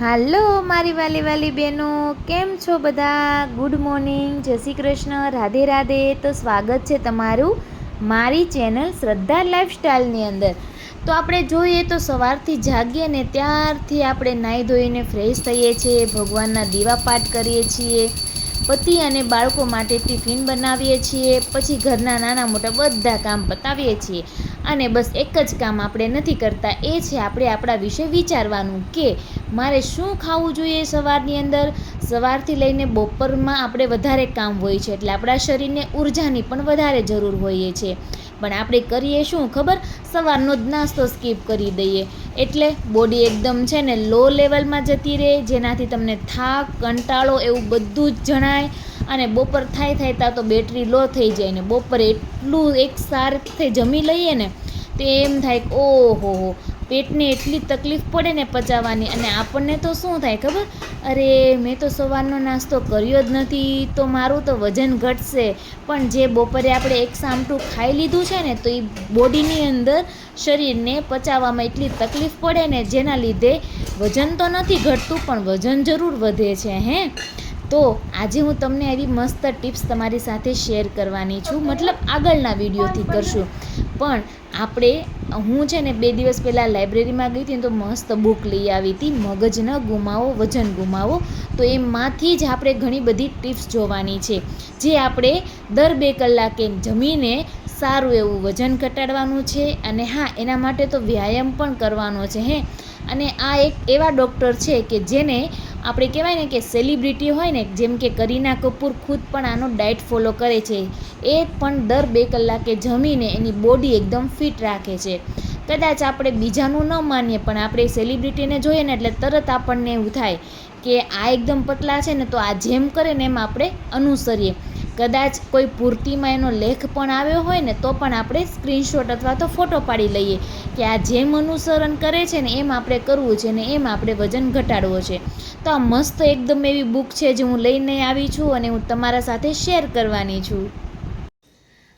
હાલો, મારી વાલી વાલી બહેનો કેમ છો બધા? ગુડ મોર્નિંગ જય શ્રી કૃષ્ણ. રાધે રાધે. તો સ્વાગત છે તમારું મારી ચેનલ શ્રદ્ધા લાઈફસ્ટાઈલની અંદર. તો આપણે જોઈએ તો સવારથી જાગીએ ને ત્યારથી આપણે નાહી ધોઈને ફ્રેશ થઈએ છીએ, ભગવાનના દીવા પાઠ કરીએ છીએ, પતિ અને બાળકો માટે ટિફિન બનાવીએ છીએ, પછી ઘરના નાના મોટા બધા કામ પતાવીએ છીએ. અને બસ એક જ કામ આપણે નથી કરતા, એ છે આપણે આપણા વિશે વિચારવાનું કે મારે શું ખાવું જોઈએ સવારની અંદર? સવારથી લઈને બપોરમાં આપણે વધારે કામ હોય છે, એટલે આપણા શરીરને ઉર્જાની પણ વધારે જરૂર હોઈએ છે. પણ આપણે કરીએ શું ખબર? સવારનો જ નાસ્તો સ્કીપ કરી દઈએ. એટલે બોડી એકદમ છે ને લો લેવલમાં જતી રહે, જેનાથી તમને થાક, કંટાળો એવું બધું જ જણાય. અને બપોર થાય થાય ત્યાં તો બેટરી લો થઈ જાય ને બપોરે એટલું એક સાથે જમી લઈએ ને, તે એમ થાય કે ઓહો હો પેટને એટલી તકલીફ પડે ને પચાવવાની. અને આપણને તો શું થાય ખબર? અરે, મેં તો સવારનો નાસ્તો કર્યો જ નથી, તો મારું તો વજન ઘટશે. પણ જે બપોરે આપણે એક સામટું ખાઈ લીધું છે ને, તો એ બોડીની અંદર શરીરને પચાવવામાં એટલી તકલીફ પડે ને, જેના લીધે વજન તો નથી ઘટતું, પણ વજન જરૂર વધે છે, હે? તો આજે હું તમને એવી મસ્ત ટિપ્સ તમારી સાથે શેર કરવાની છું. મતલબ આગળના વિડીયોથી કરશું. પણ આપણે હું છે ને બે દિવસ પહેલાં લાઇબ્રેરીમાં ગઈ હતી તો મસ્ત બુક લઈ આવી હતી મગજ ન ગુમાવો વજન ગુમાવો. તો એમાંથી જ આપણે ઘણી બધી ટિપ્સ જોવાની છે. જે આપણે દર બે કલાકે જમીને સારું એવું વજન ઘટાડવાનું છે અને હા એના માટે તો વ્યાયામ પણ કરવાનો છે હે. અને આ એક એવા ડૉક્ટર છે કે જેને આપણે કહેવાય ને કે સેલિબ્રિટી હોય ને, જેમ કે કરીના કપૂર ખુદ પણ આનો ડાયટ ફોલો કરે છે. એ પણ દર બે કલાકે જમીને એની બોડી એકદમ ફિટ રાખે છે. કદાચ આપણે બીજાનું ન માનીએ, પણ આપણે સેલિબ્રિટીને જોઈએ ને એટલે તરત આપણને એવું થાય કે આ એકદમ પતલા છે ને, તો આ જેમ કરે ને એમ આપણે અનુસરીએ. કદાચ કોઈ પૂર્તિમાં એનો લેખ પણ આવ્યો હોય ને, તો પણ આપણે સ્ક્રીનશોટ અથવા તો ફોટો પાડી લઈએ કે આ જેમ અનુસરણ કરે છે ને, એમ આપણે કરવું છે ને, એમ આપણે વજન ઘટાડવો છે. તો આ મસ્ત એકદમ એવી બુક છે જે હું લઈને આવી છું અને હું તમારા સાથે શેર કરવાની છું.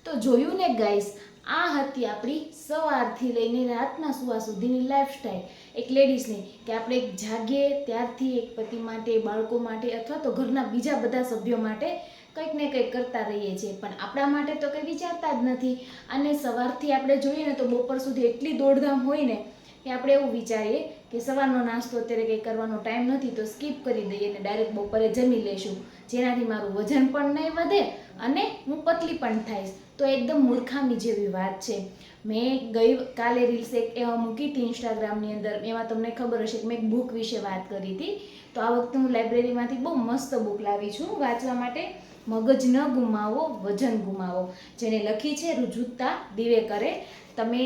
તો જોયું ને ગાઈસ આ હતી આપણી સવારથી લઈને રાતના સુવા સુધીની લાઈફસ્ટાઈલ એક લેડીઝની કે આપણે એક જાગીએ ત્યારથી એક પતિ માટે, બાળકો માટે અથવા તો ઘરના બીજા બધા સભ્યો માટે કંઈક ને કંઈક કરતા રહીએ છીએ. પણ આપણા માટે તો કંઈ વિચારતા જ નથી. અને સવારથી આપણે જોઈએ ને તો બપોર સુધી એટલી દોડધામ હોય ને કે આપણે એવું વિચારીએ કે સવારનો નાસ્તો અત્યારે કંઈ કરવાનો ટાઈમ નથી, તો સ્કીપ કરી દઈએ અને ડાયરેક્ટ બપોરે જમી લેશું જેનાથી મારું વજન પણ નહીં વધે અને હું પતલી પણ થઈશ. તો એકદમ મૂર્ખામી જેવી વાત છે. મેં ગઈ કાલે રીલ્સ એક એવા મૂકી હતી ઇન્સ્ટાગ્રામની અંદર, એમાં તમને ખબર હશે કે મેં એક બુક વિશે વાત કરી હતી. તો આ વખતે હું લાઇબ્રેરીમાંથી બહુ મસ્ત બુક લાવી છું. વાંચવા માટે મગજ ન ગુમાવો, વજન ગુમાવો, જેને લખી છે રુજુતા દિવેકરે. તમે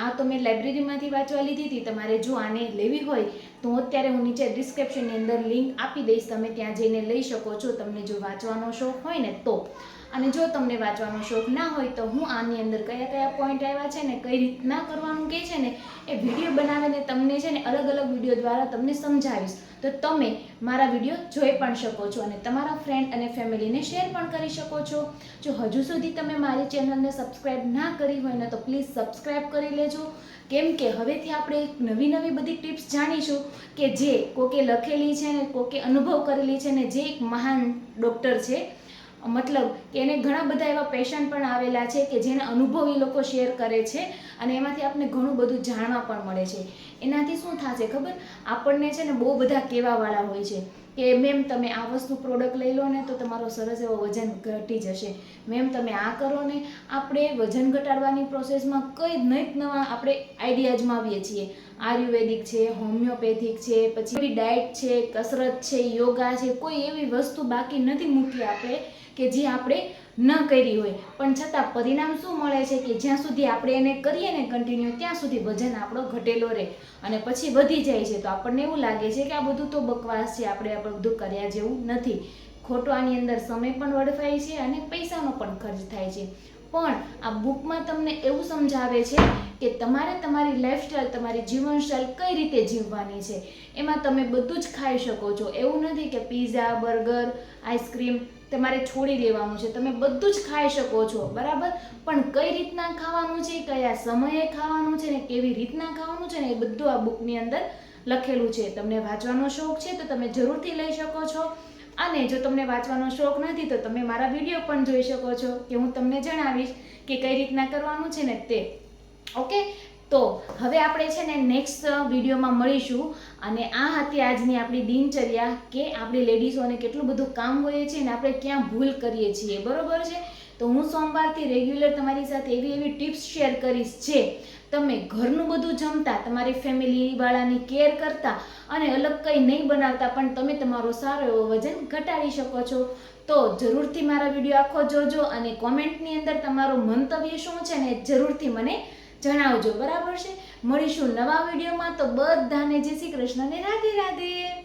આ તો મેં લાઇબ્રેરીમાંથી વાંચવા લીધી હતી. તમારે જો આને લેવી હોય, તો અત્યારે હું નીચે ડિસ્ક્રિપ્શનની અંદર લિંક આપી દઈશ. તમે ત્યાં જઈને લઈ શકો છો. તમને જો વાંચવાનો શોખ હોય ને તો. અને જો તમને વાંચવાનો શોખ ના હોય તો હું આની અંદર કયા કયા પોઈન્ટ આવ્યા છે ને કઈ રીતના કરવાનું કહે છે ને, એ વીડિયો બનાવીને તમને છે ને અલગ અલગ વીડિયો દ્વારા તમને સમજાવીશ. તો તમે મારા વીડિયો જોઈ પણ શકો છો અને તમારા ફ્રેન્ડ અને ફેમિલીને શેર પણ કરી શકો છો. જો હજુ સુધી તમે મારી ચેનલને સબસ્ક્રાઈબ ના કરી હોય ને તો પ્લીઝ સબસ્ક્રાઈબ કરી લેજો. કેમ કે હવેથી આપણે એક નવી નવી બધી ટિપ્સ જાણીશું કે જે કોકે લખેલી છે ને કોકે અનુભવ કરેલી છે ને જે એક મહાન ડૉક્ટર છે મતલબ કે એને ઘણા બધા એવા પેશન્ટ પણ આવેલા છે કે જેના અનુભવ એ લોકો શેર કરે છે અને એમાંથી આપણને ઘણું બધું જાણવા પણ મળે છે. એનાથી શું થશે ખબર? આપણને છે ને બહુ બધા કહેવાવાળા હોય છે કે, મેમ, તમે આ વસ્તુ પ્રોડક્ટ લઈ લો ને તો તમારો સરસ એવો વજન ઘટી જશે. મેમ, તમે આ કરો ને, આપણે વજન ઘટાડવાની પ્રોસેસમાં કઈ નહીં નવા આપણે આઈડિયાઝમાં આવીએ છીએ. આયુર્વેદિક છે હોમિયોપેથિક છે, પછી એવી ડાયટ છે, કસરત છે, યોગા છે, કોઈ એવી વસ્તુ બાકી નથી મૂકી આપણે કે જે આપણે ન કરી હોય. પણ છતાં પરિણામ શું મળે છે કે જ્યાં સુધી આપણે એને કરીએ ને કન્ટિન્યુ ત્યાં સુધી વજન આપણો ઘટેલો રહે. અને પછી વધી જાય છે. તો આપણને એવું લાગે છે કે આ બધું તો બકવાસ છે. આપણે આ બધું કર્યા જેવું નથી. ખોટો આની અંદર સમય પણ વડફાય છે અને પૈસાનો પણ ખર્ચ થાય છે. પણ આ બુકમાં તમને એવું સમજાવે છે કે તમારે તમારી લાઈફસ્ટાઈલ તમારી જીવનશૈલ કઈ રીતે જીવવાની છે? એમાં તમે બધું જ ખાઈ શકો છો. એવું નથી કે પીઝા બર્ગર આઈસ્ક્રીમ તમારે છોડી દેવાનું છે. તમે બધું જ ખાઈ શકો છો. બરાબર? પણ કઈ રીતના ખાવાનું છે, કયા સમયે ખાવાનું છે ને કેવી રીતના ખાવાનું છે ને એ બધું આ બુકની અંદર લખેલું છે. તમને વાંચવાનો શોખ છે તો તમે જરૂરથી લઈ શકો છો. અને જો તમને વાંચવાનો શોખ નથી તો તમે મારા વીડિયો પણ જોઈ શકો છો કે હું તમને જણાવીશ કે કઈ રીતના કરવાનું છે ને તે. ઓકે? તો હવે આપણે છે ને નેક્સ્ટ વિડીયોમાં મળીશું. અને આ હતી આજની આપણી દિનચર્યા કે આપણી લેડીઝોને કેટલું બધું કામ હોઈએ છીએ અને આપણે ક્યાં ભૂલ કરીએ છીએ. બરોબર છે? તો હું સોમવારથી રેગ્યુલર તમારી સાથે એવી એવી ટિપ્સ શેર કરીશ જે તમે ઘરનું બધું જમતા, તમારી ફેમિલીવાળાની કેર કરતા અને અલગ કંઈ નહીં બનાવતા, પણ તમે તમારો સારો એવો વજન ઘટાડી શકો છો. તો જરૂરથી મારા વીડિયો આખો જોજો અને કોમેન્ટની અંદર તમારું મંતવ્ય શું છે ને જરૂરથી મને જણાવજો. બરાબર છે? મળીશું નવા વિડીયોમાં. તો બધાને જય શ્રી કૃષ્ણને રાધે રાધે.